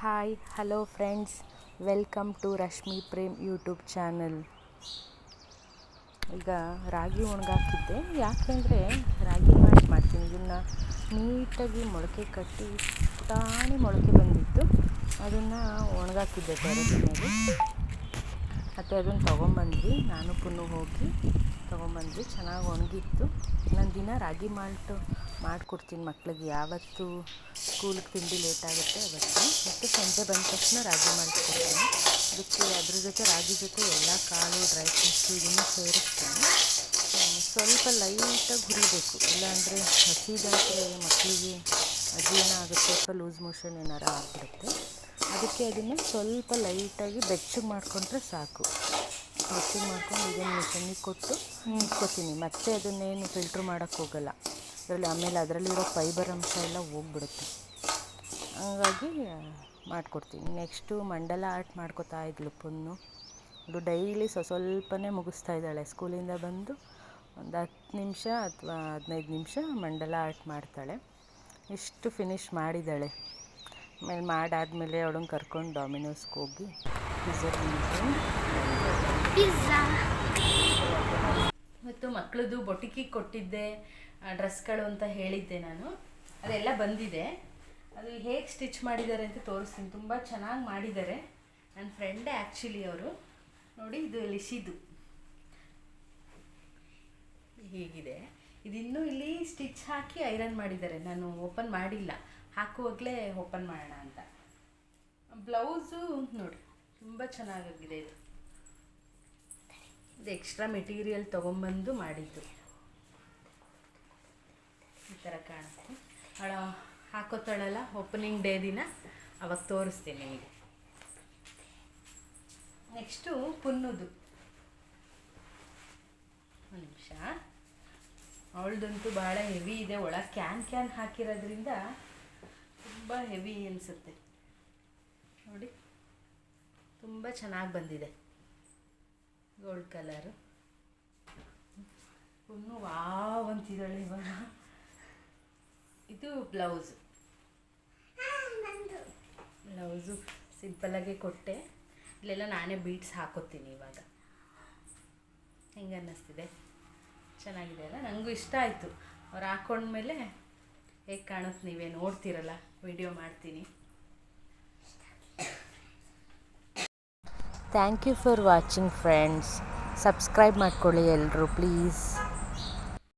Hi hello friends welcome to Rashmi Prem YouTube channel ಈಗ ರಾಗಿ ಒಣಗಾಕಿದ್ದೆ. ಯಾಕೆಂದರೆ ರಾಗಿ ಮಾಡಿ ಮಾಡ್ತೀನಿ. ಇದನ್ನು ನೀಟಾಗಿ ಮೊಳಕೆ ಕಟ್ಟಿ ಪುಟಾಣಿ ಮೊಳಕೆ ಬಂದಿತ್ತು ಅದನ್ನು ಒಣಗಾಕಿದ್ದೆ ಮೇಲೆ. ಮತ್ತು ಅದನ್ನು ತೊಗೊಂಬಂದ್ವಿ. ನಾನು ಪುನಃ ಹೋಗಿ ತೊಗೊಂಬಂದ್ವಿ. ಚೆನ್ನಾಗಿ ಒಣಗಿತ್ತು. ನಾನು ದಿನ ರಾಗಿ ಮಾಲ್ಟು ಮಾಡಿಕೊಡ್ತೀನಿ ಮಕ್ಳಿಗೆ. ಯಾವತ್ತು ಸ್ಕೂಲಿಗೆ ತಿಂಡಿ ಲೇಟ್ ಆಗುತ್ತೆ, ಅವತ್ತು. ಮತ್ತು ಸಂಜೆ ಬಂದ ತಕ್ಷಣ ರಾಗಿ ಮಾಡಿಕೊಡ್ತೀನಿ. ಅದಕ್ಕೆ ಅದ್ರ ಜೊತೆ ರಾಗಿ ಜೊತೆ ಎಲ್ಲ ಕಾಳು ಡ್ರೈ ಫ್ರೂಟ್ಸ್ ಇದನ್ನು ಸೇರಿಸ್ತೀನಿ. ಸ್ವಲ್ಪ ಲೈಟಾಗಿ ಹುರಿಬೇಕು. ಇಲ್ಲಾಂದರೆ ಹಸಿದಾದರೆ ಮಕ್ಕಳಿಗೆ ಅಜೀರ್ಣ ಆಗುತ್ತೆ, ಸ್ವಲ್ಪ ಲೂಸ್ ಮೋಷನ್ ಏನಾರು ಆಗಿಬಿಡುತ್ತೆ. ಅದಕ್ಕೆ ಅದನ್ನು ಸ್ವಲ್ಪ ಲೈಟಾಗಿ ಬೆಚ್ಚಗೆ ಮಾಡಿಕೊಂಡ್ರೆ ಸಾಕು. ಬೆಚ್ಚಗೆ ಮಾಡ್ಕೊಂಡು ಇದನ್ನು ಮಿಷನಿಗೆ ಕೊಟ್ಟು ಇಟ್ಕೊತೀನಿ ಮತ್ತೆ ಅದನ್ನೇನು ಫಿಲ್ಟ್ರ್ ಮಾಡೋಕ್ಕೆ ಹೋಗಲ್ಲ. ಅದರಲ್ಲಿ ಆಮೇಲೆ ಅದರಲ್ಲಿರೋ ಫೈಬರ್ ಅಂಶ ಎಲ್ಲ ಹೋಗ್ಬಿಡುತ್ತೆ. ಹಾಗಾಗಿ ಮಾಡಿಕೊಡ್ತೀನಿ. ನೆಕ್ಸ್ಟು ಮಂಡಲ ಆರ್ಟ್ ಮಾಡ್ಕೋತಾ ಇದ್ಲು ಪುನ್ನು. ಅದು ಡೈಲಿ ಸ್ವ ಸ್ವಲ್ಪನೇ ಮುಗಿಸ್ತಾ ಇದ್ದಾಳೆ. ಸ್ಕೂಲಿಂದ ಬಂದು ಒಂದು ಹತ್ತು ನಿಮಿಷ ಅಥವಾ ಹದಿನೈದು ನಿಮಿಷ ಮಂಡಲ ಆರ್ಟ್ ಮಾಡ್ತಾಳೆ. ಇಷ್ಟು ಫಿನಿಷ್ ಮಾಡಿದ್ದಾಳೆ. ಆಮೇಲೆ ಮಾಡಾದಮೇಲೆ ಅವಳನ್ನ ಕರ್ಕೊಂಡು ಡಾಮಿನೋಸ್ಗೆ ಹೋಗಿ ಪಿಜ್ಜಾ ಮತ್ತು ಮಕ್ಕಳದು ಬೊಟಿಕಿ ಕೊಟ್ಟಿದ್ದೆ. ಡ್ರೆಸ್ಗಳು ಅಂತ ಹೇಳಿದ್ದೆ ನಾನು. ಅದೆಲ್ಲ ಬಂದಿದೆ. ಅದು ಹೇಗೆ ಸ್ಟಿಚ್ ಮಾಡಿದ್ದಾರೆ ಅಂತ ತೋರಿಸ್ತೀನಿ. ತುಂಬ ಚೆನ್ನಾಗಿ ಮಾಡಿದ್ದಾರೆ. ನನ್ನ ಫ್ರೆಂಡೇ ಆ್ಯಕ್ಚುಲಿ ಅವರು. ನೋಡಿ, ಇದು ಲಿಶಿದು. ಹೀಗಿದೆ. ಇದಿನ್ನೂ ಇಲ್ಲಿ ಸ್ಟಿಚ್ ಹಾಕಿ ಐರನ್ ಮಾಡಿದ್ದಾರೆ. ನಾನು ಓಪನ್ ಮಾಡಿಲ್ಲ. ಹಾಕುವಾಗಲೇ ಓಪನ್ ಮಾಡೋಣ ಅಂತ. ಬ್ಲೌಸು, ನೋಡಿ, ತುಂಬ ಚೆನ್ನಾಗಿದೆ ಇದು. ಇದು ಎಕ್ಸ್ಟ್ರಾ ಮೆಟೀರಿಯಲ್ ತೊಗೊಂಬಂದು ಮಾಡಿದ್ದು. ಥರ ಅವಳ ಹಾಕೋತಾಳಲ್ಲ ಓಪನಿಂಗ್ ಡೇ ದಿನ. ಅವಾಗ ತೋರಿಸ್ತೀನಿ ನಿಮಗೆ. ನೆಕ್ಸ್ಟು ಪುನ್ನದು. ಒಂದು ನಿಮಿಷ. ಅವಳದಂತೂ ಭಾಳ ಹೆವಿ ಇದೆ. ಒಳ ಕ್ಯಾನ್ ಕ್ಯಾನ್ ಹಾಕಿರೋದ್ರಿಂದ ತುಂಬ ಹೆವಿ ಅನಿಸುತ್ತೆ. ನೋಡಿ, ತುಂಬ ಚೆನ್ನಾಗಿ ಬಂದಿದೆ. ಗೋಲ್ಡ್ ಕಲರು ಪುನ್ನು ವಾವ್ ಅಂತಿದ್ದಾಳೆ ಇವಾಗ. ಇದು ಬ್ಲೌಸು. ಬ್ಲೌಸು ಸಿಂಪಲ್ಲಾಗಿ ಕೊಟ್ಟೆ. ಇಲ್ಲೆಲ್ಲ ನಾನೇ ಬೀಟ್ಸ್ ಹಾಕೋತೀನಿ ಇವಾಗ. ಹೆಂಗೆ ಅನ್ನಿಸ್ತಿದೆ? ಚೆನ್ನಾಗಿದೆ ಅಲ್ಲ? ನನಗೂ ಇಷ್ಟ ಆಯಿತು. ಅವ್ರು ಹಾಕ್ಕೊಂಡ್ಮೇಲೆ ಹೇಗೆ ಕಾಣುತ್ತೆ ನೀವೇ ನೋಡ್ತೀರಲ್ಲ? ವಿಡಿಯೋ ಮಾಡ್ತೀನಿ. Thank you for watching friends subscribe ಮಾಡ್ಕೊಳ್ಳಿ ಎಲ್ಲರೂ ಪ್ಲೀಸ್